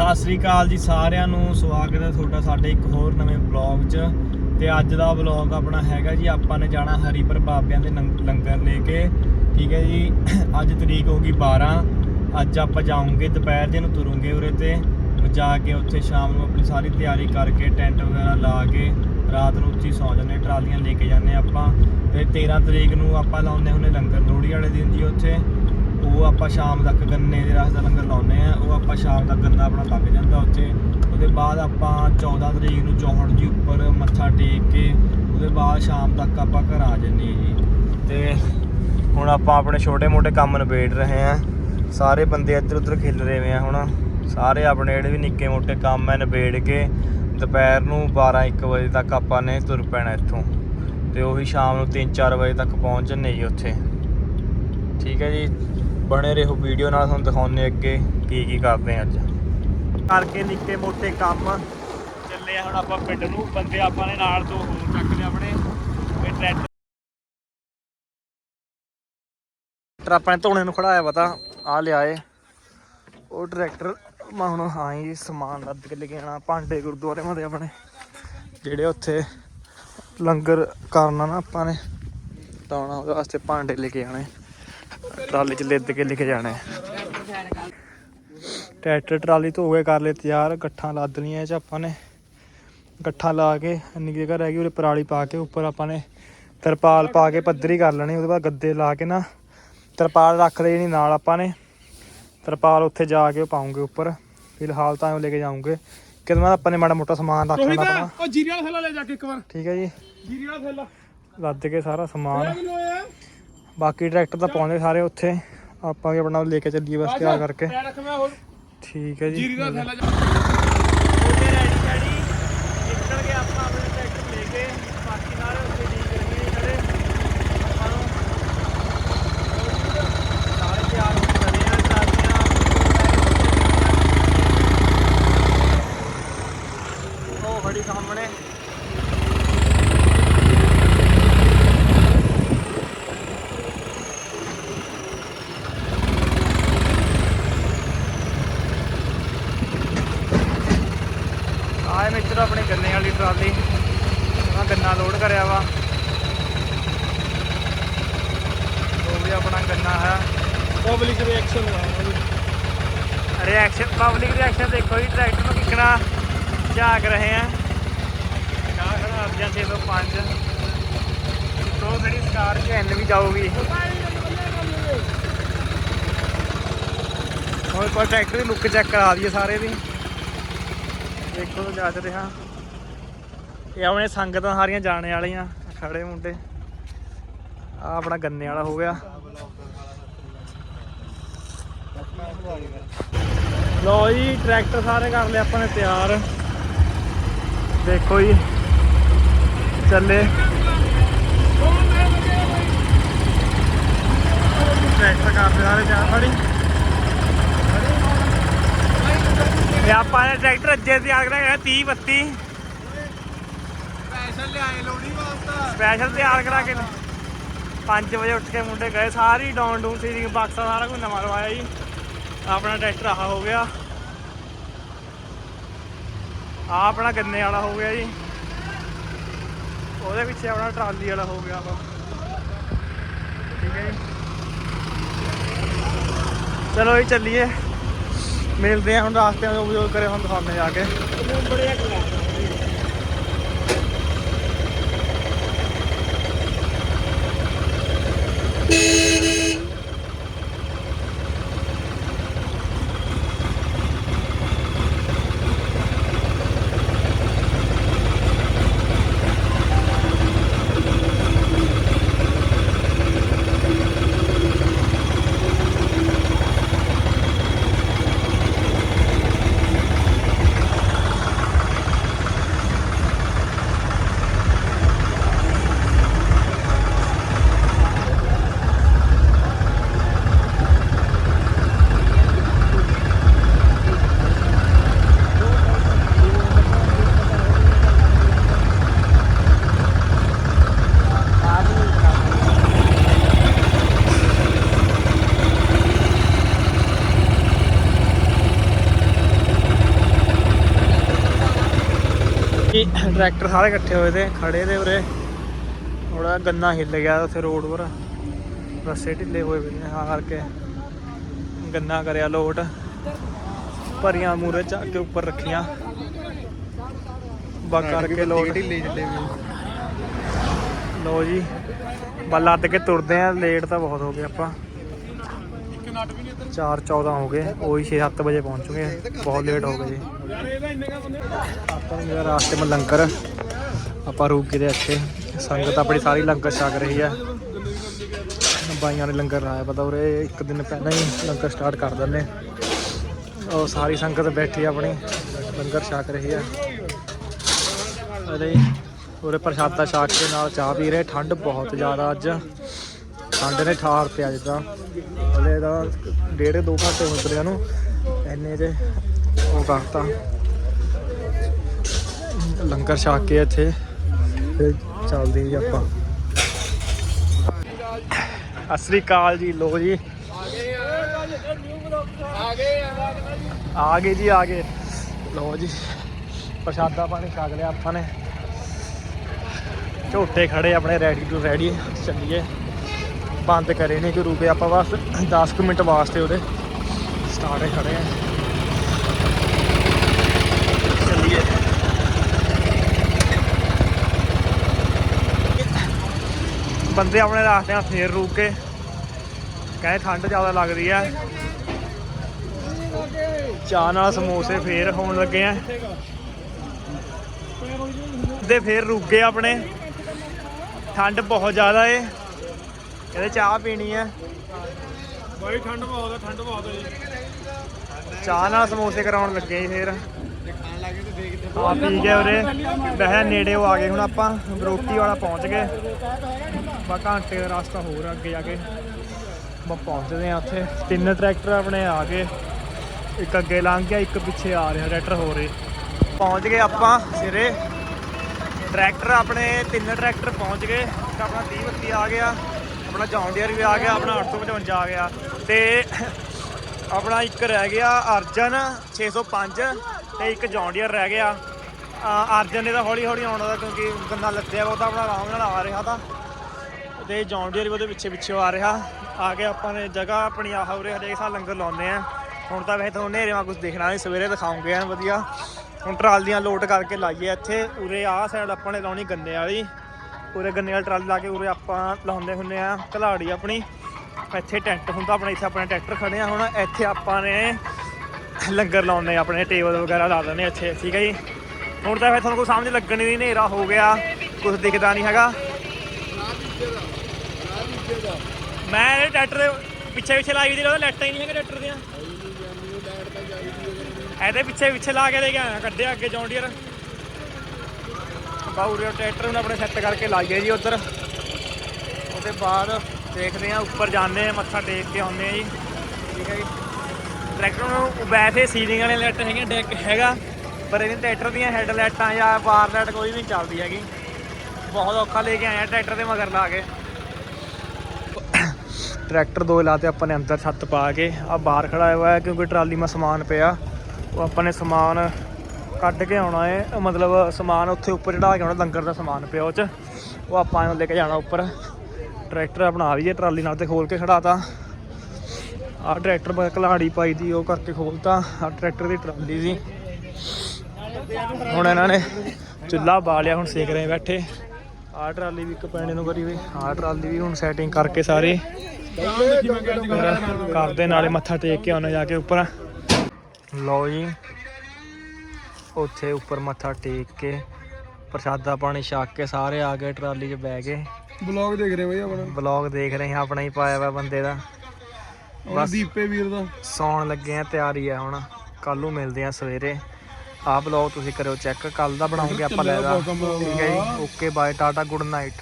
ਸਤਿ ਸ੍ਰੀ ਅਕਾਲ ਜੀ ਸਾਰਿਆਂ ਨੂੰ ਸਵਾਗਤ ਹੈ ਤੁਹਾਡਾ ਸਾਡੇ ਇੱਕ ਹੋਰ ਨਵੇਂ ਵਲੌਗ 'ਚ। ਤੇ ਅੱਜ ਦਾ ਵਲੌਗ ਆਪਣਾ ਹੈਗਾ ਜੀ ਆਪਾਂ ਨੇ ਜਾਣਾ ਹਰੀਪੁਰ ਬਾਬਿਆਂ ਦੇ ਲੰਗ- ਲੰਗਰ ਲੈ ਕੇ। ਠੀਕ ਹੈ ਜੀ ਅੱਜ ਤਰੀਕ ਹੋ ਗਈ 12 ਅੱਜ ਆਪਾਂ ਜਾਵਾਂਗੇ ਦੁਪਹਿਰ ਦੇ ਨੂੰ ਤੁਰੂਗੇ ਉਰੇ ਤੇ। ਜਾ ਕੇ ਉੱਥੇ ਸ਼ਾਮ ਨੂੰ ਆਪਣੀ ਸਾਰੀ ਤਿਆਰੀ ਕਰਕੇ ਟੈਂਟ ਵਗੈਰਾ ਲਾ ਕੇ ਰਾਤ ਨੂੰ ਉੱਚੀ ਸੌਂ ਜਾਂਦੇ ਹਾਂ, ਟਰਾਲੀਆਂ ਲੈ ਕੇ ਜਾਂਦੇ ਹਾਂ ਆਪਾਂ। ਤੇ 13 ਤਰੀਕ ਨੂੰ ਆਪਾਂ ਲਾਉਂਦੇ ਹੁੰਦੇ ਲੰਗਰ ਲੋਹੜੀ ਵਾਲੇ ਦਿਨ ਜੀ ਉੱਥੇ। ਉਹ ਆਪਾਂ ਸ਼ਾਮ ਤੱਕ ਗੰਨੇ ਦੇ ਰਸ ਦਾ ਲੰਗਰ ਲਾਉਂਦੇ ਆ ਉਹ ਆਪਾਂ ਸ਼ਾਮ ਤੱਕ ਗੰਨਾ ਆਪਣਾ ਲੱਗ ਜਾਂਦਾ ਉੱਥੇ। ਉਹਦੇ ਬਾਅਦ ਆਪਾਂ 14 ਤਰੀਕ ਨੂੰ ਚੌਹੜ ਜੀ ਉੱਪਰ ਮੱਥਾ ਟੇਕ ਕੇ, ਉਹਦੇ ਬਾਅਦ ਸ਼ਾਮ ਤੱਕ ਆਪਾਂ ਘਰ ਆ ਜੰਨੇ ਜੀ। ਤੇ ਹੁਣ ਆਪਾਂ ਆਪਣੇ ਛੋਟੇ ਮੋਟੇ ਕੰਮ ਨਿਬੇੜ ਰਹੇ ਆ ਸਾਰੇ ਬੰਦੇ ਇੱਧਰ ਉੱਧਰ ਖਿਲ ਰਹੇ ਵੇ ਆ ਹੁਣ। ਸਾਰੇ ਆਪਣੇ ਜਿਹੜੇ ਵੀ ਨਿੱਕੇ ਮੋਟੇ ਕੰਮ ਐ ਨਿਬੇੜ ਕੇ, ਦੁਪਹਿਰ ਨੂੰ 12 1 ਵਜੇ ਤੱਕ ਆਪਾਂ ਨੇ ਤੁਰ ਪੈਣਾ ਇੱਥੋਂ। ਤੇ ਉਹੀ ਸ਼ਾਮ ਨੂੰ 3-4 ਵਜੇ ਤੱਕ ਪਹੁੰਚ ਜੰਨੇ ਜੀ ਉੱਥੇ। ਠੀਕ ਹੈ ਜੀ ਬਣੇ ਰਹੋ ਵੀਡੀਓ ਨਾਲ ਤੁਹਾਨੂੰ ਦਿਖਾਉਂਦੇ ਅੱਗੇ ਕੀ ਕੀ ਕਰਦੇ ਆ ਅੱਜ। ਕਰਕੇ ਨਿੱਕੇ ਮੋਟੇ ਕੰਮ। ਚੱਲੇ ਆ ਹੁਣ ਆਪਾਂ ਪਿੰਡ ਨੂੰ ਬੰਦੇ ਆਪਾਂ ਨੇ ਨਾਲ ਤੋਂ ਹੋਰ ਚੱਕ ਲਏ ਆਪਣੇ। ਇਹ ਟਰੈਕਟਰ ਟਰੈਕਟਰ ਆਪਾਂ ਨੇ ਧੋਣੇ ਨੂੰ ਖੜਾਇਆ ਪਤਾ ਆ ਲਿਆਏ। ਉਹ ਟਰੈਕਟਰ ਮੈਂ ਹੁਣ ਹਾਂ ਹੀ ਸਮਾਨ ਲੱਦ ਕੇ ਲੈ ਕੇ ਆਣਾ ਭਾਂਡੇ ਗੁਰਦੁਆਰੇ ਮਦੇ ਆਪਣੇ। ਜਿਹੜੇ ਉੱਥੇ ਲੰਗਰ ਕਰਨਾ ਨਾ ਆਪਾਂ ਨੇ ਤਾਂ ਉਹਦੇ ਵਾਸਤੇ ਭਾਂਡੇ ਲੈ ਕੇ ਆਣੇ ਟਰਾਲੀ ਚ ਲਿੱਦ ਕੇ ਕੇ ਜਾਣੇ ਟਰੈਕਟਰ ਟਰਾਲੀ ਧੋ ਕੇ ਕਰ ਲਏ ਤਿਆਰ ਗੱਠਾਂ ਲੱਦ ਲਈਆਂ ਇਹ ਚ ਆਪਾਂ ਨੇ। ਗੱਠਾਂ ਲਾ ਕੇ ਇੰਨੀ ਜਗ੍ਹਾ ਰਹਿ ਗਈ ਉਹਦੇ ਪਰਾਲੀ ਪਾ ਕੇ ਉੱਪਰ ਆਪਾਂ ਨੇ ਤਰਪਾਲ ਪਾ ਕੇ ਪੱਧਰੀ ਕਰ ਲੈਣੀ ਉਹਦੇ ਬਾਅਦ ਗੱਦੇ ਲਾ ਕੇ ਨਾ ਤਰਪਾਲ ਰੱਖ ਲਈ ਨਹੀਂ ਨਾਲ ਆਪਾਂ ਨੇ। ਤਰਪਾਲ ਉੱਥੇ ਜਾ ਕੇ ਪਾਉਂਗੇ ਉੱਪਰ। ਫਿਲਹਾਲ ਤਾਂ ਉਹ ਲੈ ਕੇ ਜਾਉਂਗੇ ਕਿਤੇ ਮੈਂ ਆਪਾਂ ਨੇ ਮਾੜਾ ਮੋਟਾ ਸਮਾਨ ਰੱਖ ਲੈਣਾ ਆਪਣਾ। ਉਹ ਜੀਰੀ ਵਾਲਾ ਥੈਲਾ ਲੈ ਜਾ ਕੇ ਇੱਕ ਵਾਰ। ਠੀਕ ਹੈ ਜੀ। ਜੀਰੀ ਵਾਲਾ ਥੈਲਾ। ਲੱਦ ਕੇ ਸਾਰਾ ਸਮਾਨ। ਬਾਕੀ ਟਰੈਕਟਰ ਤਾਂ ਪਹੁੰਚੇ ਸਾਰੇ ਉੱਥੇ। ਆਪਾਂ ਵੀ ਆਪਣਾ ਲੈ ਕੇ ਚੱਲੀਏ ਬਸ ਤਿਆਰ ਕਰਕੇ। ਠੀਕ ਹੈ ਜੀ। ਜੀਰੀ ਦਾ ਥੈਲਾ ਜਾ ਉਹਦੇ ਰੈਡੀ ਰੈਡੀ ਨਿਕਲ ਕੇ ਆਪਾਂ ਆਪਣੇ ਟਰੈਕਟਰ ਲੈ ਕੇ ਬਾਕੀ ਸਾਰੇ ਉੱਥੇ ਠੀਕ ਕਰਨੇ ਖੜੇ ਆਪਾਂ ਨੂੰ ਸਾਰੇ ਤਿਆਰ ਹੋ ਕੇ ਖੜੇ ਆ ਟਰਾਲੀਆਂ ਉਹ ਖੜੀ ਸਾਹਮਣੇ ਮਿੱਤਰ ਆਪਣੀ ਗੰਨੇ ਵਾਲੀ ਟਰਾਲੀ। ਉਹਨਾਂ ਗੰਨਾ ਲੋਡ ਕਰਿਆ ਵਾ। ਉਹ ਵੀ ਆਪਣਾ ਗੰਨਾ ਹੈ। Public reaction reaction public reaction ਦੇਖੋ ਜੀ ਟਰੈਕਟਰ ਨੂੰ ਕਿੱਕਣਾ ਝਾਕ ਰਹੇ ਆ। ਕਾ ਖੜਾ ਅਰਜਨ 605 ਤੋਂ ਖੜੀ ਸਕਾਰ ਚ ਐਨ ਵੀ ਜਾਊਗੀ। ਹੋਰ ਪਰ ਟਰੈਕਟਰ ਦੀ ਲੁੱਕ ਚੈੱਕ ਕਰਾ ਦਈਏ ਸਾਰੇ ਦੀ। ਦੇਖੋ ਤਾਂ ਜੱਜ ਹਾਂ ਇਹ ਆਪਣੇ ਸੰਗਤਾਂ ਸਾਰੀਆਂ ਜਾਣੇ ਵਾਲੀਆਂ, ਖੜੇ ਮੁੰਡੇ। ਆ ਆਪਣਾ ਗੰਨੇ ਵਾਲਾ ਹੋ ਗਿਆ। ਲੋ ਜੀ, ਟਰੈਕਟਰ ਸਾਰੇ ਕਰ ਲਏ ਆਪਾਂ ਨੇ ਤਿਆਰ। ਦੇਖੋ ਜੀ, ਚੱਲੇ। ਟਰੈਕਟਰ ਕਰਦੇ ਸਾਰੇ ਤਿਆਰ, ਖੜੀ। ਇਹ ਆਪਾਂ ਨੇ ਟਰੈਕਟਰ ਅੱਜੇ ਤਿਆਰ ਕਰਾਇਆ 30 32 ਪੈਸਾ ਲਿਆਏ ਲੋੜੀ ਵਾਸਤਾ। ਸਪੈਸ਼ਲ ਤਿਆਰ ਕਰਾ ਕੇ 5 ਵਜੇ ਉੱਠ ਕੇ ਮੁੰਡੇ ਗਏ ਸਾਰੀ ਡਾਊਨ ਡੂਨ ਸੀਰਿੰਗ ਬਾਕਸਾ ਸਾਰਾ ਕੁਝ ਨਵਾਂ ਲਵਾਇਆ ਜੀ। ਆਪਣਾ ਟਰੈਕਟਰ ਆਹ ਹੋ ਗਿਆ। ਆ ਆਪਣਾ ਗੰਨੇ ਵਾਲਾ ਹੋ ਗਿਆ ਜੀ। ਉਹਦੇ ਪਿੱਛੇ ਆਪਣਾ ਟਰਾਲੀ ਵਾਲਾ ਹੋ ਗਿਆ ਵਾ। ਠੀਕ ਹੈ ਜੀ। ਚਲੋ ਜੀ ਚੱਲੀਏ। ਮਿਲਦੇ ਆ ਹੁਣ ਰਾਸਤਿਆਂ ਤੋਂ ਉਪਯੋਗ ਕਰੇ ਹੁਣ ਦਿਖਾਉਂਦੇ ਜਾ ਕੇ। ਟਰੈਕਟਰ ਸਾਰੇ ਇਕੱਠੇ ਹੋਏ ਤੇ ਖੜੇ ਤੇ ਉਰੇ। ਥੋੜਾ ਗੰਨਾ ਹਿੱਲ ਗਿਆ ਉੱਥੇ ਰੋਡ ਪਰ ਰਸਤੇ ਢਿੱਲੇ ਹੋਏ ਪਏ ਨੇ ਆ ਕਰਕੇ। ਗੰਨਾ ਕਰਿਆ ਲੋਟ। ਭਰੀਆਂ ਮੂਰੇ ਚੱਕ ਕੇ ਉੱਪਰ ਰੱਖੀਆਂ। ਬਾ ਕਰਕੇ ਲੋਟ। ਢਿੱਲੇ ਚੱਲੇ ਲੋ ਜੀ। ਬਾ ਲੱਦ ਕੇ ਤੁਰਦੇ ਆ ਲੇਟ ਤਾਂ ਬਹੁਤ ਹੋ ਗਏ ਆਪਾਂ। 4:14 ਹੋ ਗਏ ਉਹੀ 6-7 ਵਜੇ ਪਹੁੰਚੂਗੇ ਬਹੁਤ ਲੇਟ ਹੋ ਗਏ ਆਪਾਂ ਨੂੰ ਰਾਸਤੇ ਮੈਂ ਲੰਗਰ ਆਪਾਂ ਰੁਕ ਗਏ ਇੱਥੇ। ਸੰਗਤ ਆਪਣੀ ਸਾਰੀ ਲੰਗਰ ਛਕ ਰਹੀ ਹੈ ਬਾਈਆਂ ਨੇ ਲੰਗਰ ਲਾਇਆ ਪਤਾ ਉਰੇ ਇੱਕ ਦਿਨ ਪਹਿਲਾਂ ਹੀ ਲੰਗਰ ਸਟਾਰਟ ਕਰ ਦਿੰਦੇ। ਉਹ ਸਾਰੀ ਸੰਗਤ ਬੈਠੀ ਆਪਣੀ ਲੰਗਰ ਛਕ ਰਹੀ ਹੈ ਅਰੇ ਉਰੇ ਪ੍ਰਸ਼ਾਦਾ ਛਕ ਕੇ ਨਾਲ ਚਾਹ ਪੀ ਰਹੇ ਠੰਡ ਬਹੁਤ ਜ਼ਿਆਦਾ ਅੱਜ। ਠੰਡ ਨੇ ਠਾਰ ਤੇ ਅੱਜ ਤਾਂ ਹਲੇ ਦਾ ਡੇਢ ਦੋ ਘੰਟੇ ਹੋ ਗਏ ਨੂੰ ਇੰਨੇ ਜੇ ਉਹ ਕਰਤਾ। ਲੰਗਰ ਛਕ ਕੇ ਇੱਥੇ। ਫਿਰ ਚੱਲਦੇ ਜੀ ਆਪਾਂ। ਸਤਿ ਸ੍ਰੀ ਅਕਾਲ ਜੀ ਲੋ ਜੀ। ਆ ਗਏ ਆ ਗਏ ਜੀ, ਆ ਗਏ। ਲੋ ਜੀ। ਪ੍ਰਸ਼ਾਦਾ ਪਾਣੀ ਛਕ ਲਿਆ ਆਪਾਂ ਨੇ। ਝੋਟੇ ਖੜੇ ਆਪਣੇ ਰੈਡੀ ਟੂ ਰੈਡੀ ਚੱਲੀਏ। ਬੰਦ ਕਰੇ ਨੇ ਕਿ ਰੁਕੇ ਆਪਾਂ ਬਸ 10 ਕੁ ਮਿੰਟ ਵਾਸਤੇ ਉਹਦੇ ਸਟਾਰਟ ਖੜੇ ਆ। ਚੱਲੀਏ। ਬੰਦੇ ਆਪਣੇ ਰਾਸਤੇ ਨਾਲ ਫੇਰ ਰੁਕ ਕੇ ਕਹਿੰਦੇ ਠੰਡ ਜ਼ਿਆਦਾ ਲੱਗਦੀ ਆ। ਚਾਹ ਨਾਲ ਸਮੋਸੇ ਫੇਰ ਹੋਣ ਲੱਗੇ ਆ। ਦੇ ਫੇਰ ਰੁਕ ਗਏ ਆਪਣੇ। ਠੰਡ ਬਹੁਤ ਜ਼ਿਆਦਾ ਏ। ਕਹਿੰਦੇ ਚਾਹ ਪੀਣੀ ਆ। ਬਾਈ ਠੰਡ ਬਹੁਤ ਆ ਠੰਡ ਬਹੁਤ ਆ ਜੀ। ਚਾਹ ਨਾਲ ਸਮੋਸੇ ਕਰਾਉਣ ਲੱਗੇ ਜੀ ਫੇਰ। ਜੇ ਖਾਣ ਲੱਗੇ ਤੇ ਦੇਖਦੇ ਆ ਪੀ ਗਏ ਉਰੇ। ਵਹਿ ਨੇੜੇ ਆ ਗਏ ਹੁਣ ਆਪਾਂ ਰੋਟੀ ਵਾਲਾ ਪਹੁੰਚ ਗਏ। ਬਾ ਘੰਟੇ ਦਾ ਰਸਤਾ ਹੋਰ ਅੱਗੇ ਜਾ ਕੇ। ਬਾ ਪਹੁੰਚਦੇ ਆ ਉੱਥੇ। ਤਿੰਨ ਟਰੈਕਟਰ ਆਪਣੇ ਆ ਗਏ। ਇੱਕ ਅੱਗੇ ਲੰਘ ਗਿਆ ਇੱਕ ਪਿੱਛੇ ਆ ਰਿਹਾ ਟਰੈਕਟਰ ਹੋ ਰਹੇ ਪਹੁੰਚ ਗਏ ਆਪਾਂ ਸਿਰੇ। ਟਰੈਕਟਰ ਆਪਣੇ ਤਿੰਨ ਟਰੈਕਟਰ ਪਹੁੰਚ ਗਏ। ਆਪਣਾ 30 ਬੱਤੀ ਆ ਗਿਆ। ਆਪਣਾ ਜੌਨ ਡੀਅਰ ਵੀ ਆ ਗਿਆ, ਆਪਣਾ 855 ਆ ਗਿਆ ਤੇ ਆਪਣਾ ਇੱਕ ਰਹਿ ਗਿਆ ਅਰਜਨ 605 ਤੇ ਇੱਕ ਜੌਨ ਡੀਅਰ ਰਹਿ ਗਿਆ। ਅਰਜਨ ਨੇ ਤਾਂ ਹੌਲੀ ਹੌਲੀ ਆਉਣਾ ਦਾ ਕਿਉਂਕਿ ਗੰਨਾ ਲੱਦਿਆ ਵਾ, ਉਹ ਤਾਂ ਆਪਣਾ ਆਰਾਮ ਨਾਲ ਆ ਰਿਹਾ ਤਾਂ। ਤੇ ਜੌਨ ਡੀਅਰ ਵੀ ਉਹਦੇ ਪਿੱਛੇ ਪਿੱਛੇ ਆ ਰਿਹਾ। ਆ ਕੇ ਆਪਾਂ ਨੇ ਜਗ੍ਹਾ ਆਪਣੀ ਆਹ ਉਰੇ ਹਰੇਕ ਸਾਲ ਲੰਗਰ ਲਾਉਂਦੇ ਆ। ਹੁਣ ਤਾਂ ਵੈਸੇ ਤੁਹਾਨੂੰ ਹਨੇਰੇ ਮਾ ਕੁਝ ਦੇਖਣਾ ਨਹੀਂ, ਸਵੇਰੇ ਦਿਖਾਉਂਗੇ ਐਨ ਵਧੀਆ। ਹੁਣ ਟਰਾਲੀਆਂ ਲੋਡ ਕਰਕੇ ਲਾਈਏ ਇੱਥੇ। ਉਰੇ ਆਹ ਸਾਈਡ ਆਪਾਂ ਨੇ ਲਾਉਣੀ ਗੰਨੇ ਵਾਲੀ। ਉਰੇ ਗੰਨੇ ਵਾਲੀ ਟਰਾਲੀ ਲਾ ਕੇ ਉਰੇ ਆਪਾਂ ਲਾਉਂਦੇ ਹੁੰਦੇ ਆ, ਘਲਾੜੀ ਆਪਣੀ। ਇੱਥੇ ਟੈਂਟ ਹੁੰਦਾ ਆਪਣੇ ਇੱਥੇ ਆਪਣੇ ਟਰੈਕਟਰ ਖੜੇ ਆ, ਹੁਣ ਇੱਥੇ ਆਪਾਂ ਨੇ ਲੰਗਰ ਲਾਉਂਦੇ ਆ, ਆਪਣੇ ਟੇਬਲ ਵਗੈਰਾ ਲਾ ਦਿੰਦੇ ਆ ਇੱਥੇ, ਠੀਕ ਹੈ ਜੀ? ਹੁਣ ਤਾਂ ਫਿਰ ਤੁਹਾਨੂੰ ਕੋਈ ਸਮਝ ਲੱਗਣੀ ਨਹੀਂ ਹਨੇਰਾ ਹੋ ਗਿਆ ਕੁਝ ਦਿਖਦਾ ਨਹੀਂ ਹੈਗਾ। ਮੈਂ ਇਹ ਟਰੈਕਟਰ ਦੇ ਪਿੱਛੇ ਪਿੱਛੇ ਲਾਈ ਦੀ, ਉਹਦਾ ਲੈਟਾਂ ਹੀ ਨਹੀਂ ਹੈਗਾ ਟਰੈਕਟਰ ਦੀਆਂ। ਇਹਦੇ ਪਿੱਛੇ ਪਿੱਛੇ ਲਾ ਕੇ ਲੈ ਕੇ ਆਇਆ, ਕੱਢਿਆ ਅੱਗੇ ਜੌਨ ਡੀਅਰ ਬਾਉਰੇ ਟਰੈਕਟਰ ਨੂੰ ਆਪਣੇ ਸੈੱਟ ਕਰਕੇ ਲਾਈਏ ਜੀ ਉਧਰ। ਉਹਦੇ ਬਾਅਦ ਦੇਖਦੇ ਆ ਉੱਪਰ ਜਾਂਦੇ ਆ ਮੱਥਾ ਟੇਕ ਕੇ ਆਉਂਦੇ ਆ ਜੀ। ਠੀਕ ਹੈ ਜੀ। ਟਰੈਕਟਰ ਨੂੰ ਵੈਸੇ ਸੀਲਿੰਗ ਵਾਲੇ ਲਾਈਟ ਹੈਗੇ ਡੈਕ ਹੈਗਾ, ਪਰ ਇਹਦੇ ਟਰੈਕਟਰ ਦੀਆਂ ਹੈਡ ਲਾਈਟਾਂ ਜਾਂ ਬਾਰ ਲਾਈਟ ਕੋਈ ਵੀ ਨਹੀਂ ਚੱਲਦੀ ਹੈਗੀ। ਬਹੁਤ ਔਖਾ ਲੈ ਕੇ ਆਇਆ ਟਰੈਕਟਰ ਦੇ ਮਗਰ ਲਾ ਕੇ। ਟਰੈਕਟਰ ਦੋ ਲਾਤੇ ਆਪਾਂ ਨੇ ਅੰਦਰ ਛੱਤ ਪਾ ਕੇ। ਆ ਬਾਹਰ ਖੜਾ ਹੋਇਆ ਕਿਉਂਕਿ ਟਰਾਲੀ ਮਾ ਸਮਾਨ ਪਿਆ। ਉਹ ਆਪਾਂ ਨੇ ਸਮਾਨ ਕੱਢ ਕੇ ਆਉਣਾ ਹੈ ਮਤਲਬ ਸਮਾਨ ਉੱਥੇ ਉੱਪਰ ਚੜਾ ਕੇ ਆਉਣਾ ਲੰਗਰ ਦਾ ਸਮਾਨ ਪਿਆ ਉਹ ਚ। ਉਹ ਆਪਾਂ ਲੈ ਕੇ ਜਾਣਾ ਉੱਪਰ। ਟਰੈਕਟਰ ਆਪਣਾ ਵੀ ਜੇ ਟਰਾਲੀ ਨਾਲ ਤੇ ਖੋਲ ਕੇ ਖੜਾਤਾ ਆ ਟਰੈਕਟਰ ਬਾ ਕਲਾੜੀ ਪਾਈ ਦੀ ਉਹ ਕਰਕੇ ਖੋਲਤਾ। ਆ ਟਰੈਕਟਰ ਦੀ ਟਰਾਲੀ ਸੀ। ਹੁਣ ਇਹਨਾਂ ਨੇ ਚੁੱਲ੍ਹਾ ਬਾਲਿਆ ਹੁਣ ਸੇਕ ਰਹੇ ਬੈਠੇ। ਆ ਟਰਾਲੀ ਵੀ ਇੱਕ ਪੈਣੇ ਨੂੰ ਕਰੀ ਵੀ ਆ ਟਰਾਲੀ ਵੀ ਹੁਣ ਸੈਟਿੰਗ ਕਰਕੇ ਸਾਰੇ। ਕਰਦੇ ਨਾਲੇ ਮੱਥਾ ਟੇਕ ਕੇ ਆਉਣਾ ਜਾ ਕੇ ਉੱਪਰ। ਲਓ ਜੀ ਉੱਥੇ ਉੱਪਰ ਮੱਥਾ ਟੇਕ ਕੇ ਪ੍ਰਸ਼ਾਦਾ ਪਾਣੀ ਛਕ ਕੇ ਸਾਰੇ ਆ ਗਏ ਟਰਾਲੀ 'ਚ ਬਹਿ ਗਏ। ਬਲੌਗ ਦੇਖ ਰਹੇ ਬਈ ਆਪਣਾ? ਵਲੌਗ ਦੇਖ ਰਹੇ ਹਾਂ ਆਪਣਾ ਹੀ ਪਾਇਆ ਵਾ ਬੰਦੇ ਦਾ। ਔਰ ਦੀਪੇ ਵੀਰ ਦਾ। ਸੌਣ ਲੱਗੇ ਆ ਤਿਆਰੀ ਆ ਹੁਣ। ਕੱਲ ਨੂੰ ਮਿਲਦੇ ਆ ਸਵੇਰੇ। ਆਹ ਬਲੌਗ ਤੁਸੀਂ ਕਰਿਓ ਚੈੱਕ ਕੱਲ ਦਾ ਬਣਾਉਂਗੇ ਆਪਾਂ ਲੈਦਾ ਠੀਕ ਹੈ ਜੀ okay bye tata good night